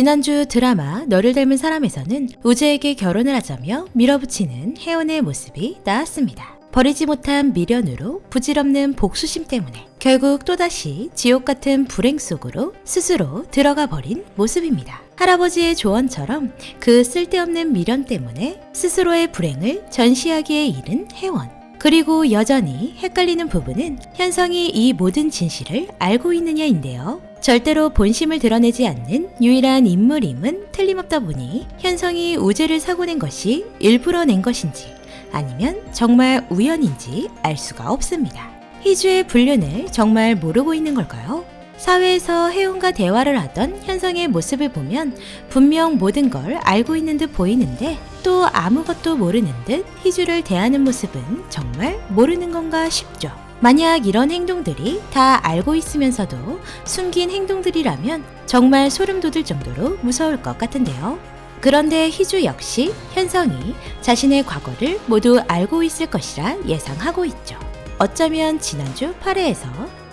지난주 드라마 너를 닮은 사람에서는 우재에게 결혼을 하자며 밀어붙이는 혜원의 모습이 나왔습니다. 버리지 못한 미련으로 부질없는 복수심 때문에 결국 또다시 지옥 같은 불행 속으로 스스로 들어가 버린 모습입니다. 할아버지의 조언처럼 그 쓸데없는 미련 때문에 스스로의 불행을 전시하기에 이른 혜원. 그리고 여전히 헷갈리는 부분은 현성이 이 모든 진실을 알고 있느냐인데요. 절대로 본심을 드러내지 않는 유일한 인물임은 틀림없다 보니 현성이 우재를 사고 낸 것이 일부러 낸 것인지 아니면 정말 우연인지 알 수가 없습니다. 희주의 불륜을 정말 모르고 있는 걸까요? 사회에서 혜원과 대화를 하던 현성의 모습을 보면 분명 모든 걸 알고 있는 듯 보이는데 또 아무것도 모르는 듯 희주를 대하는 모습은 정말 모르는 건가 싶죠. 만약 이런 행동들이 다 알고 있으면서도 숨긴 행동들이라면 정말 소름 돋을 정도로 무서울 것 같은데요. 그런데 희주 역시 현성이 자신의 과거를 모두 알고 있을 것이라 예상하고 있죠. 어쩌면 지난주 8회에서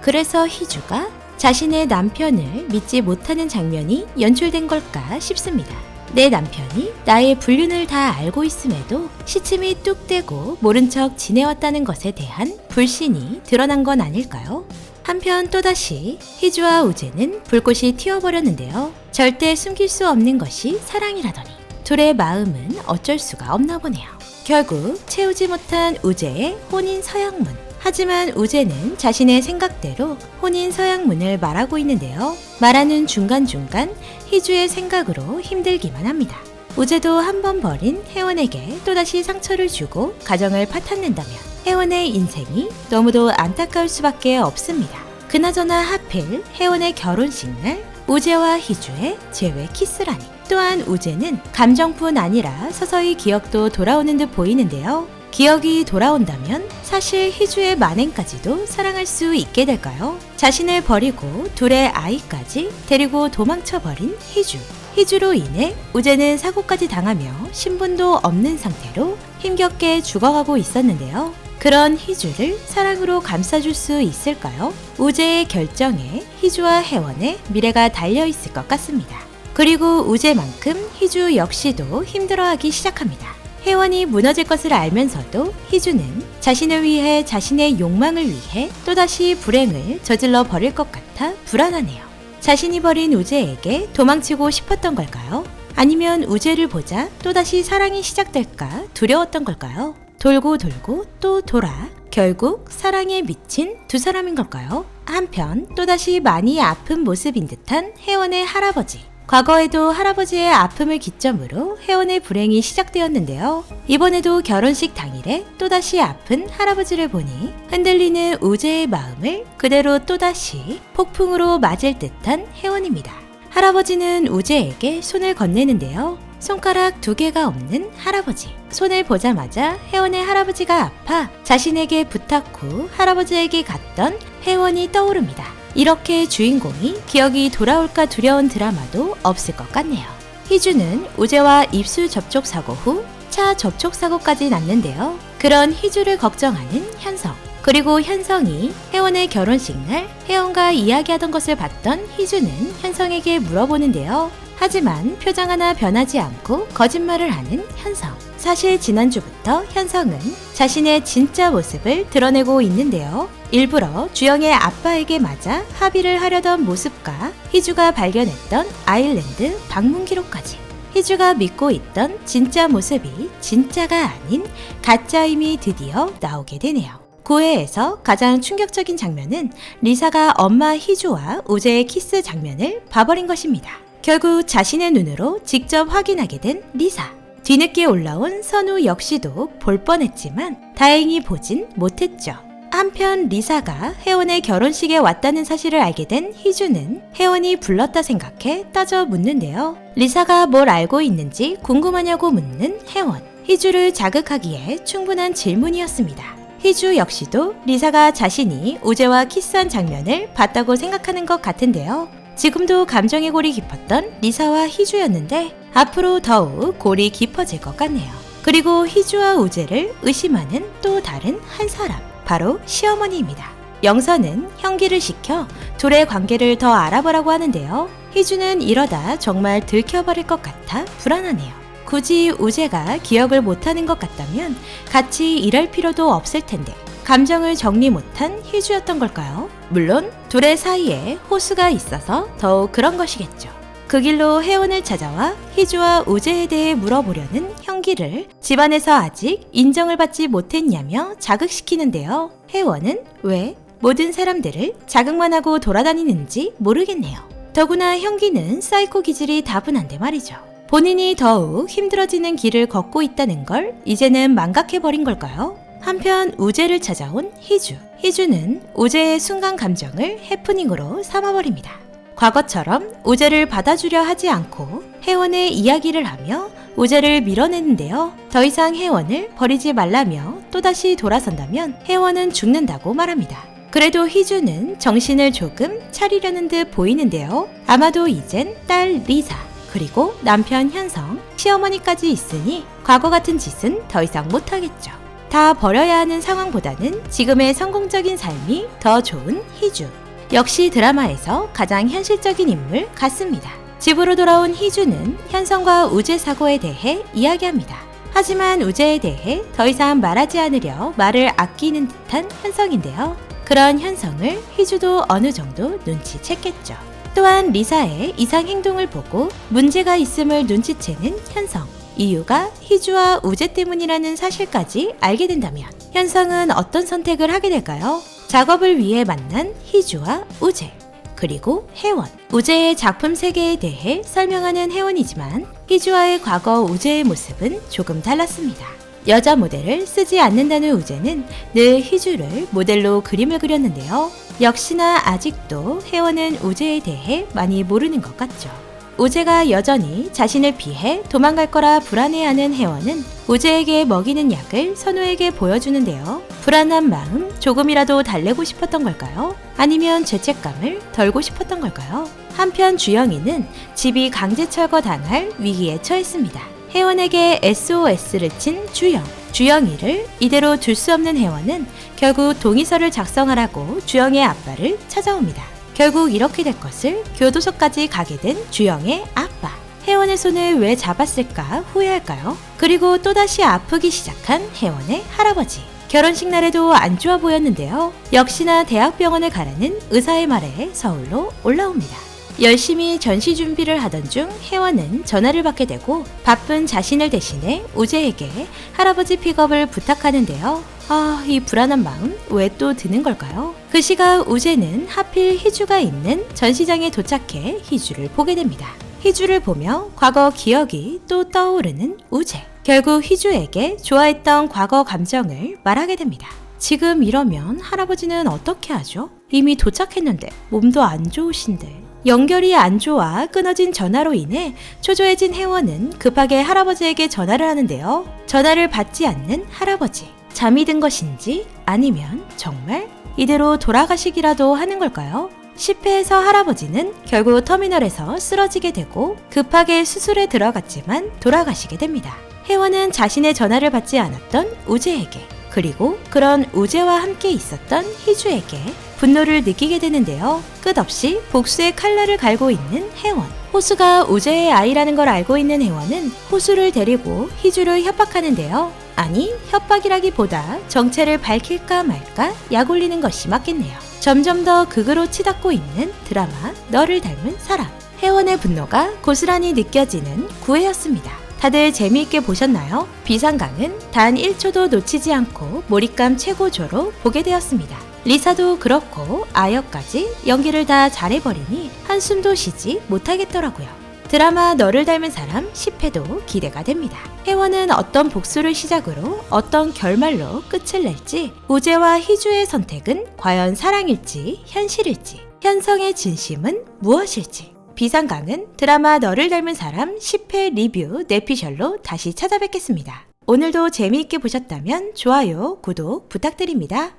그래서 희주가 자신의 남편을 믿지 못하는 장면이 연출된 걸까 싶습니다. 내 남편이 나의 불륜을 다 알고 있음에도 시침이 뚝 떼고 모른 척 지내왔다는 것에 대한 불신이 드러난 건 아닐까요? 한편 또다시 희주와 우재는 불꽃이 튀어버렸는데요. 절대 숨길 수 없는 것이 사랑이라더니 둘의 마음은 어쩔 수가 없나 보네요. 결국 채우지 못한 우재의 혼인 서약문. 하지만 우재는 자신의 생각대로 혼인 서약문을 말하고 있는데요. 말하는 중간중간 희주의 생각으로 힘들기만 합니다. 우재도 한 번 버린 혜원에게 또다시 상처를 주고 가정을 파탄낸다면 혜원의 인생이 너무도 안타까울 수밖에 없습니다. 그나저나 하필 혜원의 결혼식 날 우재와 희주의 제외 키스라니. 또한 우재는 감정뿐 아니라 서서히 기억도 돌아오는 듯 보이는데요. 기억이 돌아온다면 사실 희주의 만행까지도 사랑할 수 있게 될까요? 자신을 버리고 둘의 아이까지 데리고 도망쳐버린 희주. 희주로 인해 우재는 사고까지 당하며 신분도 없는 상태로 힘겹게 죽어가고 있었는데요. 그런 희주를 사랑으로 감싸줄 수 있을까요? 우재의 결정에 희주와 혜원의 미래가 달려 있을 것 같습니다. 그리고 우재만큼 희주 역시도 힘들어하기 시작합니다. 혜원이 무너질 것을 알면서도 희주는 자신을 위해 자신의 욕망을 위해 또다시 불행을 저질러 버릴 것 같아 불안하네요. 자신이 버린 우재에게 도망치고 싶었던 걸까요? 아니면 우재를 보자 또다시 사랑이 시작될까 두려웠던 걸까요? 돌고 돌고 또 돌아 결국 사랑에 미친 두 사람인 걸까요? 한편 또다시 많이 아픈 모습인 듯한 혜원의 할아버지. 과거에도 할아버지의 아픔을 기점으로 혜원의 불행이 시작되었는데요. 이번에도 결혼식 당일에 또다시 아픈 할아버지를 보니 흔들리는 우재의 마음을 그대로 또다시 폭풍으로 맞을 듯한 혜원입니다. 할아버지는 우재에게 손을 건네는데요. 손가락 두 개가 없는 할아버지. 손을 보자마자 혜원의 할아버지가 아파 자신에게 부탁 후 할아버지에게 갔던 혜원이 떠오릅니다. 이렇게 주인공이 기억이 돌아올까 두려운 드라마도 없을 것 같네요. 희주는 우재와 입술 접촉 사고 후 차 접촉 사고까지 났는데요. 그런 희주를 걱정하는 현성. 그리고 현성이 혜원의 결혼식 날 혜원과 이야기하던 것을 봤던 희주는 현성에게 물어보는데요. 하지만 표정 하나 변하지 않고 거짓말을 하는 현성. 사실 지난주부터 현성은 자신의 진짜 모습을 드러내고 있는데요. 일부러 주영의 아빠에게 맞아 합의를 하려던 모습과 희주가 발견했던 아일랜드 방문 기록까지. 희주가 믿고 있던 진짜 모습이 진짜가 아닌 가짜임이 드디어 나오게 되네요. 9회에서 가장 충격적인 장면은 리사가 엄마 희주와 우재의 키스 장면을 봐버린 것입니다. 결국 자신의 눈으로 직접 확인하게 된 리사. 뒤늦게 올라온 선우 역시도 볼 뻔했지만 다행히 보진 못했죠. 한편 리사가 혜원의 결혼식에 왔다는 사실을 알게 된 희주는 혜원이 불렀다 생각해 따져 묻는데요. 리사가 뭘 알고 있는지 궁금하냐고 묻는 혜원. 희주를 자극하기에 충분한 질문이었습니다. 희주 역시도 리사가 자신이 우재와 키스한 장면을 봤다고 생각하는 것 같은데요. 지금도 감정의 골이 깊었던 리사와 희주였는데 앞으로 더욱 골이 깊어질 것 같네요. 그리고 희주와 우재를 의심하는 또 다른 한 사람, 바로 시어머니입니다. 영선은 형기를 시켜 둘의 관계를 더 알아보라고 하는데요. 희주는 이러다 정말 들켜버릴 것 같아 불안하네요. 굳이 우재가 기억을 못하는 것 같다면 같이 일할 필요도 없을 텐데 감정을 정리 못한 희주였던 걸까요? 물론 둘의 사이에 호수가 있어서 더욱 그런 것이겠죠. 그 길로 혜원을 찾아와 희주와 우재에 대해 물어보려는 형기를 집안에서 아직 인정을 받지 못했냐며 자극시키는데요. 혜원은 왜 모든 사람들을 자극만 하고 돌아다니는지 모르겠네요. 더구나 형기는 사이코 기질이 다분한데 말이죠. 본인이 더욱 힘들어지는 길을 걷고 있다는 걸 이제는 망각해버린 걸까요? 한편 우재를 찾아온 희주. 희주는 우재의 순간 감정을 해프닝으로 삼아버립니다. 과거처럼 우재를 받아주려 하지 않고 혜원의 이야기를 하며 우재를 밀어내는데요. 더 이상 혜원을 버리지 말라며 또다시 돌아선다면 혜원은 죽는다고 말합니다. 그래도 희주는 정신을 조금 차리려는 듯 보이는데요. 아마도 이젠 딸 리사, 그리고 남편 현성, 시어머니까지 있으니 과거 같은 짓은 더 이상 못하겠죠. 다 버려야 하는 상황보다는 지금의 성공적인 삶이 더 좋은 희주. 역시 드라마에서 가장 현실적인 인물 같습니다. 집으로 돌아온 희주는 현성과 우재 사고에 대해 이야기합니다. 하지만 우재에 대해 더 이상 말하지 않으려 말을 아끼는 듯한 현성인데요. 그런 현성을 희주도 어느 정도 눈치챘겠죠. 또한 리사의 이상 행동을 보고 문제가 있음을 눈치채는 현성. 이유가 희주와 우재 때문이라는 사실까지 알게 된다면 현성은 어떤 선택을 하게 될까요? 작업을 위해 만난 희주와 우재. 그리고 혜원. 우재의 작품 세계에 대해 설명하는 혜원이지만 희주와의 과거 우재의 모습은 조금 달랐습니다. 여자 모델을 쓰지 않는다는 우재는 늘 희주를 모델로 그림을 그렸는데요. 역시나 아직도 혜원은 우재에 대해 많이 모르는 것 같죠. 우재가 여전히 자신을 피해 도망갈 거라 불안해하는 혜원은 우재에게 먹이는 약을 선우에게 보여주는데요. 불안한 마음 조금이라도 달래고 싶었던 걸까요? 아니면 죄책감을 덜고 싶었던 걸까요? 한편 주영이는 집이 강제 철거 당할 위기에 처했습니다. 혜원에게 SOS를 친 주영. 주영이를 이대로 둘 수 없는 혜원은 결국 동의서를 작성하라고 주영의 아빠를 찾아옵니다. 결국 이렇게 될 것을 교도소까지 가게 된 주영의 아빠. 혜원의 손을 왜 잡았을까 후회할까요? 그리고 또다시 아프기 시작한 혜원의 할아버지. 결혼식 날에도 안 좋아 보였는데요. 역시나 대학병원에 가라는 의사의 말에 서울로 올라옵니다. 열심히 전시 준비를 하던 중 혜원은 전화를 받게 되고 바쁜 자신을 대신해 우재에게 할아버지 픽업을 부탁하는데요. 아, 이 불안한 마음 왜 또 드는 걸까요? 그 시각 우재는 하필 희주가 있는 전시장에 도착해 희주를 보게 됩니다. 희주를 보며 과거 기억이 또 떠오르는 우재. 결국 희주에게 좋아했던 과거 감정을 말하게 됩니다. 지금 이러면 할아버지는 어떻게 하죠? 이미 도착했는데 몸도 안 좋으신데 연결이 안 좋아 끊어진 전화로 인해 초조해진 혜원은 급하게 할아버지에게 전화를 하는데요. 전화를 받지 않는 할아버지. 잠이 든 것인지 아니면 정말 이대로 돌아가시기라도 하는 걸까요? 10회에서 할아버지는 결국 터미널에서 쓰러지게 되고 급하게 수술에 들어갔지만 돌아가시게 됩니다. 혜원은 자신의 전화를 받지 않았던 우재에게 그리고 그런 우재와 함께 있었던 희주에게 분노를 느끼게 되는데요. 끝없이 복수의 칼날을 갈고 있는 혜원. 호수가 우재의 아이라는 걸 알고 있는 혜원은 호수를 데리고 희주를 협박하는데요. 아니, 협박이라기보다 정체를 밝힐까 말까 약 올리는 것이 맞겠네요. 점점 더 극으로 치닫고 있는 드라마 너를 닮은 사람. 혜원의 분노가 고스란히 느껴지는 구애였습니다. 다들 재미있게 보셨나요? 비상강은 단 1초도 놓치지 않고 몰입감 최고조로 보게 되었습니다. 리사도 그렇고 아역까지 연기를 다 잘해버리니 한숨도 쉬지 못하겠더라고요. 드라마 너를 닮은 사람 10회도 기대가 됩니다. 혜원은 어떤 복수를 시작으로 어떤 결말로 끝을 낼지 우재와 희주의 선택은 과연 사랑일지 현실일지 현성의 진심은 무엇일지 비상강은 드라마 너를 닮은 사람 10회 리뷰 내피셜로 다시 찾아뵙겠습니다. 오늘도 재미있게 보셨다면 좋아요, 구독 부탁드립니다.